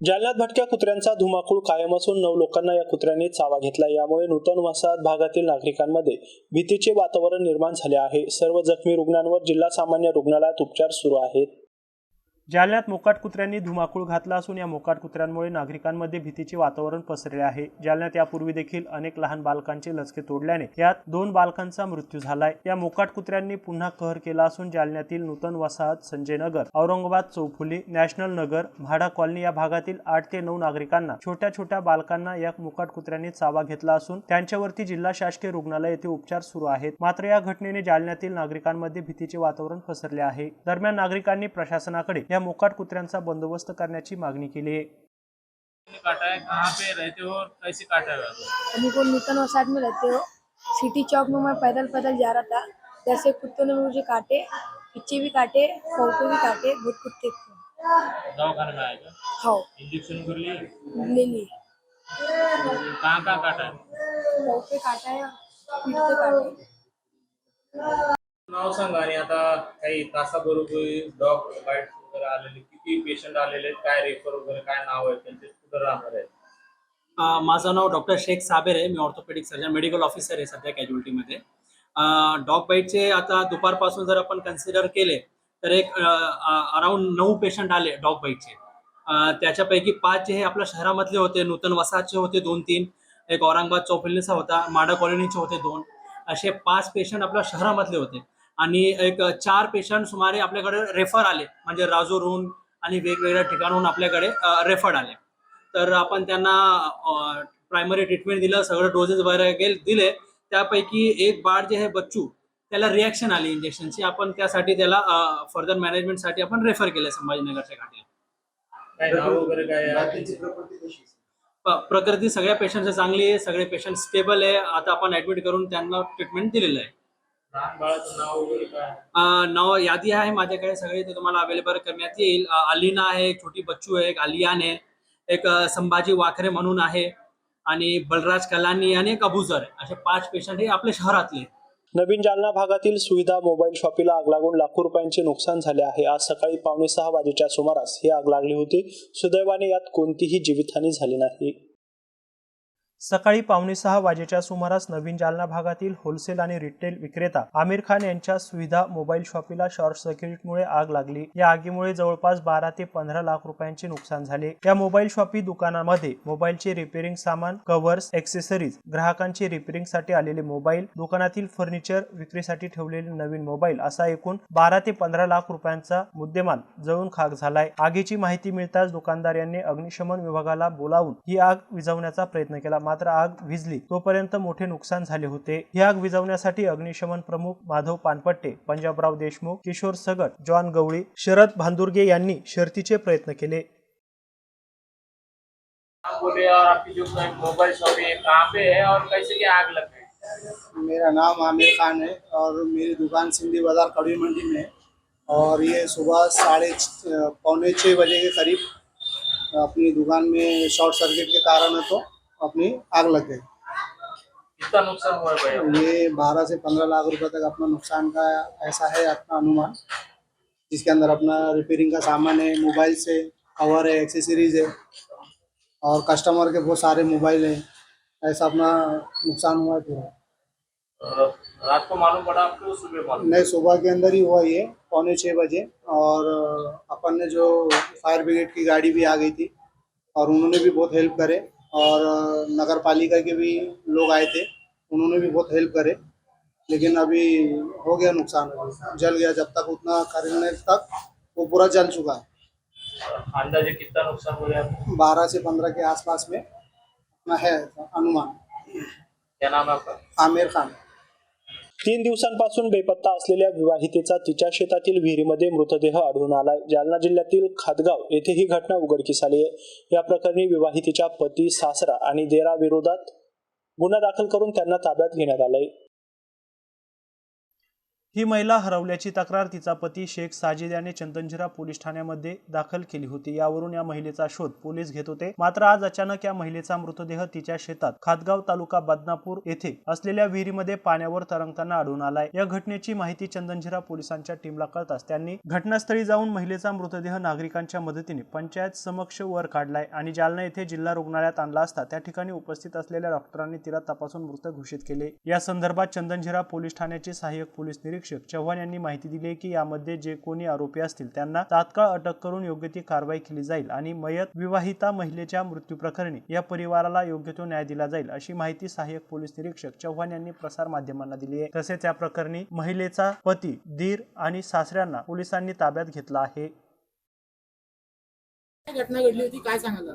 जालन्यात भटक्या कुत्र्यांचा धुमाकूळ कायम असून नऊ लोकांना या कुत्र्यांनी चावा घेतला. यामुळे नूतन वसाहत भागातील नागरिकांमध्ये भीतीचे वातावरण निर्माण झाले आहे. सर्व जखमी रुग्णांवर जिल्हा सामान्य रुग्णालयात उपचार सुरू आहेत. जालन्यात मोकाट कुत्र्यांनी धुमाकूळ घातला असून या मोकाट कुत्र्यांमुळे नागरिकांमध्ये भीतीचे वातावरण पसरले आहे. जालन्यात यापूर्वी देखील अनेक लहान बालकांचे लचके तोडल्याने यात दोन बालकांचा मृत्यू झालाय. या मोकाट कुत्र्यांनी पुन्हा कहर केला असून जालन्यातील नूतन वसाहत संजय नगर औरंगाबाद चौफुली नॅशनल नगर म्हाडा कॉलनी या भागातील आठ ते नऊ नागरिकांना छोट्या छोट्या बालकांना या मोकाट कुत्र्यांनी चावा घेतला असून त्यांच्यावरती जिल्हा शासकीय रुग्णालय येथे उपचार सुरू आहेत. मात्र या घटनेने जालन्यातील नागरिकांमध्ये भीतीचे वातावरण पसरले आहे. दरम्यान नागरिकांनी प्रशासनाकडे या मोकाट कुत्र्यांचा बंदोबस्त करण्याची मागणी केली आहे. काटा है कहाँ पे रहते हो और कैसे काटा है? अभी को नूतन वसाहत में रहते हो। सिटी चौक में मैं पैदल पैदल जा रहा था। जैसे कुत्तों ने मुझे काटे पीछे भी काटे पाँव पे भी काटे बहुत कुत्ते थे। दवाखाने में आएगा हाँ। इंजेक्शन कर लिए? ले लिए। कहाँ कहाँ काटा है? पाँव पे काटा है पीठ पे काटे। नाव सांगा आणि आता काही तासाबरोबर डॉग बाईट वगैरे आलेले किती पेशंट आलेले आहेत काय रेफर वगैरे काय नाव आहे त्यांचे कुठं राहणार आहे अ, माझं नाव डॉक्टर शेख साबेर आहे. मी ऑर्थोपेडिक सर्जन मेडिकल ऑफिसर आहे सध्या कॅज्युअलिटीमध्ये डॉग बाईटचे आता दुपारपासून जर आपण कन्सिडर केले तर एक अराउंड नऊ पेशंट आले डॉग बाईटचे अ, त्याच्यापैकी पाच जे हे आपल्या शहरामधले होते नूतन वसाहतचे होते दोन तीन. एक औरंगाबाद चौफिल्लीचा होता माडा कॉलनीचे होते दोन. असे पाच पेशंट आपल्या शहरामधले होते. आणि एक चार पेशंट सुमारे आपल्याकडे रेफर आले. म्हणजे राजूरहून आणि वेगवेगळ्या ठिकाणाहून आपल्याकडे रेफर आले. तर आपण त्यांना प्रायमरी ट्रीटमेंट दिलं सगळं डोसेस वगैरे दिले. त्यापैकी एक बाळ जे आहे बच्चू त्याला रिॲक्शन आली इंजेक्शनची आपण त्यासाठी त्याला फर्दर मॅनेजमेंटसाठी आपण रेफर केलं संभाजीनगरच्या घाटीला. प्रकृती सगळ्या पेशंटची चांगली आहे सगळे पेशंट स्टेबल आहे. आता आपण ऍडमिट करून त्यांना ट्रीटमेंट दिलेलं आहे. नाव यादी आहे माझ्याकडे सगळे ते तुम्हाला अवेलेबल करण्यात येईल. अलिना आहे एक छोटी बच्चू आहे एक आलियान आहे एक संभाजी वाखरे म्हणून आहे आणि बलराज कलानी आणि एक अबुजर आहे. असे पाच पेशंट हे आपल्या शहरातले नवीन जालना भागातील सुविधा मोबाईल शॉपीला आग लागून लाखो रुपयांचे नुकसान झाले आहे. आज सकाळी पावणे सहा वाजेच्या सुमारास ही आग लागली होती. सुदैवाने यात कोणतीही जीवितहानी झाली नाही. सकाळी पावणे सहा वाजेच्या सुमारास नवीन जालना भागातील होलसेल आणि रिटेल विक्रेता आमिर खान यांच्या सुविधा मोबाईल शॉपीला शॉर्ट सर्किटमुळे आग लागली. या आगीमुळे जवळपास बारा ते पंधरा लाख रुपयांचे नुकसान झाले. या मोबाईल शॉपी दुकानामध्ये मोबाईलचे रिपेअरिंग सामान कव्हर्स एक्सेसरीज ग्राहकांचे रिपेअरिंगसाठी आलेले मोबाईल दुकानातील फर्निचर विक्रीसाठी ठेवलेले नवीन मोबाईल असा एकूण बारा ते पंधरा लाख रुपयांचा मुद्देमाल जळून खाक झालाय. आगीची माहिती मिळताच दुकानदार यांनी अग्निशमन विभागाला बोलावून ही आग विझवण्याचा प्रयत्न केला. मात्र आग विझली. तोपर्यंत मोठे नुकसान झाले होते. ही आग विझवण्यासाठी अग्निशमन प्रमुख माधव पानपट्टे पंजाबराव देशमुख किशोर सगट जॉन गवळी शरद भांदुर्गे यांनी शर्तीचे प्रयत्न केले. आप बोले और आपकी जो मोबाइल शॉप है कहाँ पे है और कैसे क्या आग लग गई? मेरा नाम आमिर खान है और मेरी दुकान सिंधी बाज़ार कड़ी मंडी में है। और ये सुबह साढ़े पौने छः बजे के करीब अपनी दुकान में शॉर्ट सर्किट के कारण है तो अपनी आग लग गई। कितना नुकसान हुआ है ये बारह से पंद्रह लाख रुपए तक अपना नुकसान का ऐसा है अपना अनुमान। जिसके अंदर अपना रिपेयरिंग का सामान है मोबाइल से कवर है एक्सेसरीज है और कस्टमर के बहुत सारे मोबाइल हैं। ऐसा अपना नुकसान हुआ है पूरा। रात को मालूम पड़ा आपको सुबह मालूम नहीं सुबह के अंदर ही हुआ ये पौने छः बजे और अपन ने जो फायर ब्रिगेड की गाड़ी भी आ गई थी और उन्होंने भी बहुत हेल्प करे। और नगर पालिका के भी लोग आए थे उन्होंने भी बहुत हेल्प करे लेकिन अभी हो गया नुकसान जल गया जब तक उतना करने तक वो पूरा जल चुका है। अंदाजे कितना नुकसान हो गया? बारह से पंद्रह के आसपास में है अनुमान। क्या नाम है आपका? आमिर खान। तीन दिवसांपासून बेपत्ता असलेल्या विवाहितेचा तिच्या शेतातील विहिरीमध्ये मृतदेह आढळून आलाय. जालना जिल्ह्यातील खातगाव येथे ही घटना उघडकीस आली आहे. या प्रकरणी विवाहितेच्या पती सासरा आणि देरा विरोधात गुन्हा दाखल करून त्यांना ताब्यात घेण्यात आलाय. ही महिला हरवल्याची तक्रार तिचा पती शेख साजिद याने चंदनझिरा पोलीस ठाण्यामध्ये दाखल केली होती. यावरून या महिलेचा शोध पोलीस घेत होते. मात्र आज अचानक या महिलेचा मृतदेह तिच्या शेतात खातगाव तालुका बदनापूर येथे असलेल्या विहिरीमध्ये पाण्यावर तरंगताना आढळून आलाय. या घटनेची माहिती चंदनझिरा पोलिसांच्या टीमला कळताच त्यांनी घटनास्थळी जाऊन महिलेचा मृतदेह नागरिकांच्या मदतीने पंचायत समक्ष वर काढलाय आणि जालना येथे जिल्हा रुग्णालयात आणला असता त्या ठिकाणी उपस्थित असलेल्या डॉक्टरांनी तिला तपासून मृत घोषित केले. या संदर्भात चंदनझिरा पोलीस ठाण्याचे सहाय्यक पोलीस निरीक्षक चव्हाण यांनी माहिती दिली आहे की यामध्ये जे कोणी आरोपी असतील त्यांना तात्काळ अटक करून योग्य ती कारवाई केली जाईल आणि मयत विवाहिता महिलेच्या मृत्यू प्रकरणी या परिवाराला योग्य तो न्याय दिला जाईल अशी माहिती सहाय्यक पोलीस निरीक्षक चव्हाण यांनी प्रसार माध्यमांना दिली आहे. तसेच या प्रकरणी महिलेचा पती दीर आणि सासऱ्यांना पोलिसांनी ताब्यात घेतला आहे. घटना घडली होती? काय सांगाल?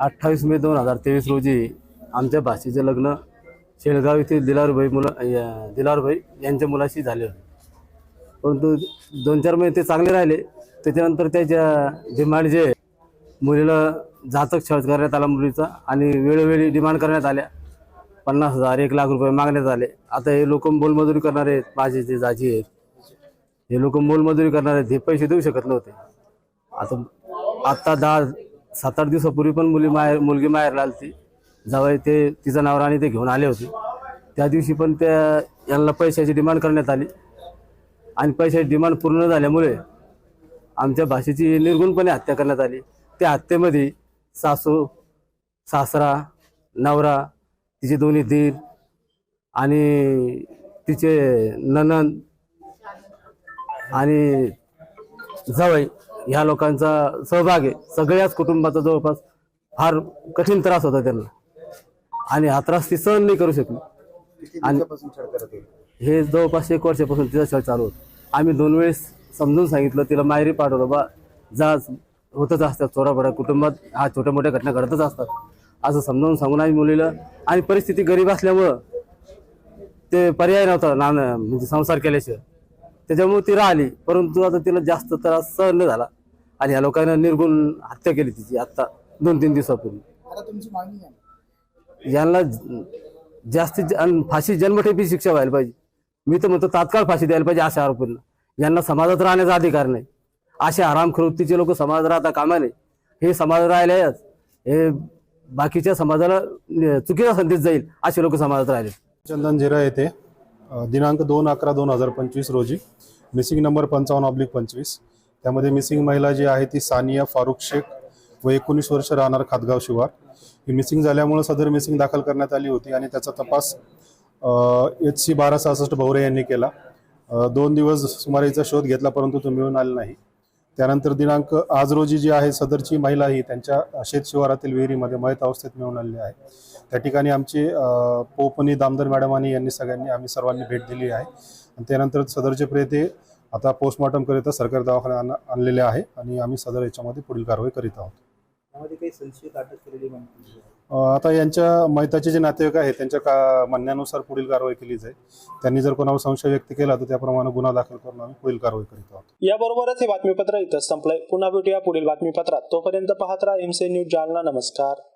अठ्ठावीस मे दोन हजार तेवीस रोजी आमच्या भाषेचे लग्न शेळगाव येथील दिलारभाई मुला या- दिलारभाई यांच्या मुलाशी झाले होते. परंतु दोन चार महिने ते चांगले राहिले. त्याच्यानंतर त्याच्या डिमांड जे मुलीला जातक छळ करण्यात आला मुलीचा आणि वेळोवेळी डिमांड करण्यात आल्या. पन्नास हजार एक लाख रुपये मागण्यात आले. आता हे लोक मोलमजुरी करणारे आहेत माझे जे जाजी आहेत. हे लोक मोलमजुरी करणारे आहेत हे पैसे देऊ शकत नव्हते. आता आत्ता दहा सात आठ दिवसापूर्वी पण मुली माहेर मुलगी माहेरला आली ती जावई ते तिचा नवरा आणि ते घेऊन आले होते. त्या दिवशी पण त्या यांना पैशाची डिमांड करण्यात आली. आणि पैशाची डिमांड पूर्ण झाल्यामुळे आमच्या भाषेची निर्गुणपणे हत्या करण्यात आली. त्या हत्येमध्ये सासू सासरा नवरा तिचे दोन्ही दीर आणि तिचे ननंद आणि जवळ ह्या लोकांचा सहभाग आहे. सगळ्याच कुटुंबाचा जवळपास फार कठीण त्रास होता त्यांना. आणि हा त्रास ती सहन नाही करू शकली. आणि हे जवळपास एक वर्षापासून तिचा छळ चालू होता. आम्ही दोन वेळेस समजून सांगितलं तिला माहेरी पाठवलं बा जा होतच असतात चोराबडा कुटुंबात. हा छोट्या मोठ्या घटना घडतच असतात. असं समजावून सांगून आम्ही मुलीला आणि परिस्थिती गरीब असल्यामुळं ते पर्याय नव्हता ना म्हणजे संसार केल्याशिवाय. त्याच्यामुळे ती राहिली. परंतु आता तिला जास्त त्रास सहन नाही झाला. आणि या लोकांना निर्गुण हत्या केली तिची आता दोन तीन दिवसापूर्वी यांना जास्तीत आणि फाशी जन्मठेपी शिक्षा व्हायला पाहिजे. मी तर म्हणतो तात्काळ फाशी द्यायला पाहिजे अशा आरोपींना. यांना समाजात राहण्याचा अधिकार नाही. असे आरामखृत्तीचे लोक समाजात राहता कामा नाही हे समाजात राहिलेच हे बाकीच्या समाजाला चुकीचा संदेश जाईल असे लोक समाजात राहिले. चंदनझिरा येथे दिनांक दोन अकरा दोन हजार पंचवीस रोजी मिसिंग नंबर पंचावन्न ऑब्लिक पंचवीस. त्यामध्ये मिसिंग महिला जी आहे ती सानिया फारुख शेख व एकोणीस वर्ष राहणार खातगाव शिवार. ही मिसिंग झाल्यामुळे सदर मिसिंग दाखल करण्यात आली होती आणि त्याचा तपास एच सी बारा सहासष्ट भवरे यांनी केला. दोन दिवस सुमारेचा शोध घेतला परंतु तो मिळून आला नाही. त्यानंतर दिनांक आज रोजी जी आहे सदरची महिला ही त्यांच्या शेत शिवारातील विहिरीमध्ये मयत अवस्थेत मिळून आलेली आहे. त्या ठिकाणी आमचे पोपनी दामदर मॅडम आणि यांनी सगळ्यांनी आम्ही सर्वांनी भेट दिली आहे. आणि त्यानंतर सदरचे प्रेते आता पोस्टमॉर्टम करिता सरकारी दवाखान्यात आणलेले आहे आणि आम्ही सदर याच्यामध्ये पुढील कारवाई करीत आहोत. अ, आता यांच्या मैताचे जे नातेवाईक आहेत त्यांच्या का म्हणण्यानुसार पुढील कारवाई केली जाईल. त्यांनी जर कोणावर संशय व्यक्त केला तर त्याप्रमाणे गुन्हा दाखल करून आम्ही पुढील कारवाई करीत आहोत. याबरोबरच हे बातमीपत्र इथं संपलंय. पुन्हा भेटूया पुढील बातमीपत्रात. तोपर्यंत पाहत राहा एमसी न्यूज जालना. नमस्कार.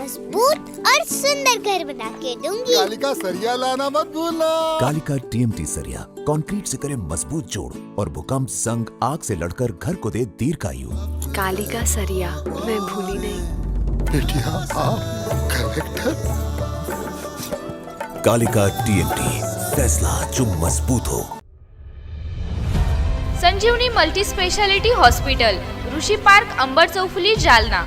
मज़बूत और सुंदर घर बना के दूँगी। कालिका सरिया लाना मत भूलना। कालिका टीएमटी सरिया कंक्रीट से करे मज़बूत जोड़ और भूकंप संग आग से लड़कर घर को दे दीर्घायु। कालिका सरिया मैं भूली नहीं। बेटिया आप कलेक्टर। कालिका टीएमटी फैसला जो मज़बूत हो। Sanjeevani multi speciality hospital Rishi park Ambar चौफुली Jalna.